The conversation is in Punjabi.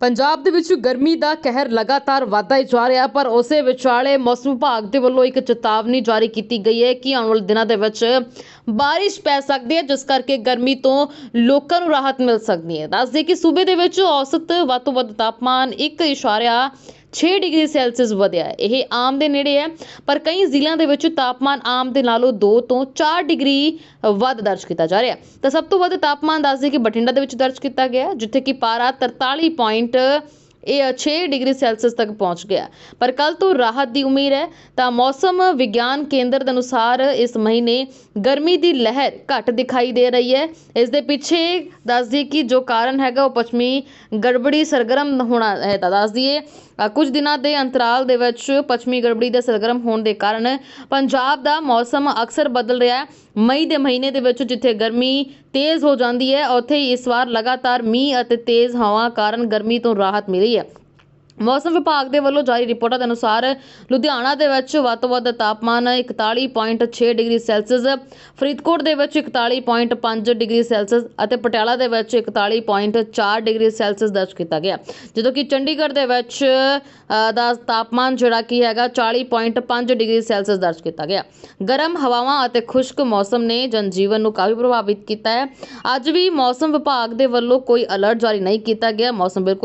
ਪੰਜਾਬ ਦੇ ਵਿੱਚ ਗਰਮੀ ਦਾ ਕਹਿਰ ਲਗਾਤਾਰ ਵਧਦਾ ਜਾ ਰਿਹਾ, ਪਰ ਉਸੇ ਵਿਚਾਲੇ ਮੌਸਮ ਵਿਭਾਗ ਦੇ ਵੱਲੋਂ ਇੱਕ ਚੇਤਾਵਨੀ ਜਾਰੀ ਕੀਤੀ ਗਈ ਹੈ ਕਿ ਆਉਣ ਵਾਲੇ ਦਿਨਾਂ ਦੇ ਵਿੱਚ ਬਾਰਿਸ਼ ਪੈ ਸਕਦੀ ਹੈ, ਜਿਸ ਕਰਕੇ ਗਰਮੀ ਤੋਂ ਲੋਕਾਂ ਨੂੰ ਰਾਹਤ ਮਿਲ ਸਕਦੀ ਹੈ। ਦੱਸਦੇ ਕਿ ਸੂਬੇ ਦੇ ਵਿੱਚ ਔਸਤ ਵੱਧ ਤੋਂ ਵੱਧ ਤਾਪਮਾਨ 1.6 ਡਿਗਰੀ ਸੈਲਸੀਅਸ ਵਧਿਆ ਹੈ। ਇਹ ਆਮ ਦੇ ਨੇੜੇ ਹੈ, ਪਰ ਕਈ ਜ਼ਿਲ੍ਹਿਆਂ ਦੇ ਵਿੱਚ ਤਾਪਮਾਨ ਆਮ ਦੇ ਨਾਲੋਂ 2 ਤੋਂ 4 ਡਿਗਰੀ ਵੱਧ ਦਰਜ ਕੀਤਾ ਜਾ ਰਿਹਾ ਤਾਂ ਸਭ ਤੋਂ ਵੱਧ ਤਾਪਮਾਨ ਦੱਸਦੇ ਕਿ ਬਠਿੰਡਾ ਦੇ ਵਿੱਚ ਦਰਜ ਕੀਤਾ ਗਿਆ ਜਿੱਥੇ ਕਿ ਪਾਰਾ 43 ਪੁਆਇੰਟ ਇਹ 6 ਡਿਗਰੀ ਸੈਲਸੀਅਸ ਤੱਕ ਪਹੁੰਚ ਗਿਆ। ਪਰ ਕੱਲ ਤੋਂ ਰਾਹਤ ਦੀ ਉਮੀਦ ਹੈ ਤਾਂ ਮੌਸਮ ਵਿਗਿਆਨ ਕੇਂਦਰ ਦੇ ਅਨੁਸਾਰ ਇਸ ਮਹੀਨੇ ਗਰਮੀ ਦੀ ਲਹਿਰ ਘੱਟ ਦਿਖਾਈ ਦੇ ਰਹੀ ਹੈ। ਇਸ ਦੇ ਪਿੱਛੇ ਦੱਸ ਦਈਏ ਕਿ ਜੋ ਕਾਰਨ ਹੈਗਾ ਉਹ ਪੱਛਮੀ ਗੜਬੜੀ ਸਰਗਰਮ ਹੋਣਾ ਹੈ ਤਾਂ ਦੱਸ ਦਈਏ ਕੁਝ ਦਿਨਾਂ ਦੇ ਅੰਤਰਾਲ ਦੇ ਵਿੱਚ ਪੱਛਮੀ ਗੜਬੜੀ ਦੇ ਸਰਗਰਮ ਹੋਣ ਦੇ ਕਾਰਨ ਪੰਜਾਬ ਦਾ ਮੌਸਮ ਅਕਸਰ ਬਦਲ ਰਿਹਾ ਹੈ। ਮਈ ਦੇ ਮਹੀਨੇ ਦੇ ਵਿੱਚ ਜਿੱਥੇ ਗਰਮੀ ਤੇਜ਼ ਹੋ ਜਾਂਦੀ ਹੈ, ਉੱਥੇ ਹੀ ਇਸ ਵਾਰ ਲਗਾਤਾਰ ਮੀਂਹ ਅਤੇ ਤੇਜ਼ ਹਵਾ ਕਾਰਨ ਗਰਮੀ ਤੋਂ ਰਾਹਤ ਮਿਲੀ ਹੈ। ਮੌਸਮ ਵਿਭਾਗ ਦੇ ਵੱਲੋਂ ਜਾਰੀ ਰਿਪੋਰਟਾਂ ਦੇ ਅਨੁਸਾਰ ਲੁਧਿਆਣਾ ਦੇ ਵਿੱਚ ਵੱਧ ਤੋਂ ਵੱਧ ਤਾਪਮਾਨ 41.6 ਡਿਗਰੀ ਸੈਲਸੀਅਸ, ਫਰੀਦਕੋਟ ਦੇ ਵਿੱਚ 41.5 ਡਿਗਰੀ ਸੈਲਸੀਅਸ ਅਤੇ ਪਟਿਆਲਾ ਦੇ ਵਿੱਚ 41.4 ਡਿਗਰੀ ਸੈਲਸੀਅਸ ਦਰਜ ਕੀਤਾ ਗਿਆ। ਜਦੋਂ ਕਿ ਚੰਡੀਗੜ੍ਹ ਦੇ ਵਿੱਚ ਦਾ ਤਾਪਮਾਨ ਜਿਹੜਾ ਕੀ ਹੈਗਾ 40.5 ਡਿਗਰੀ ਸੈਲਸੀਅਸ ਦਰਜ ਕੀਤਾ ਗਿਆ। ਗਰਮ ਹਵਾਵਾਂ ਅਤੇ ਖੁਸ਼ਕ ਮੌਸਮ ਨੇ ਜਨਜੀਵਨ ਨੂੰ ਕਾਫੀ ਪ੍ਰਭਾਵਿਤ ਕੀਤਾ ਹੈ। ਅੱਜ ਵੀ ਮੌਸਮ ਵਿਭਾਗ ਦੇ ਵੱਲੋਂ ਕੋਈ ਅਲਰਟ ਜਾਰੀ ਨਹੀਂ ਕੀਤਾ ਗਿਆ। ਮੌਸਮ ਬਿਲਕੁਲ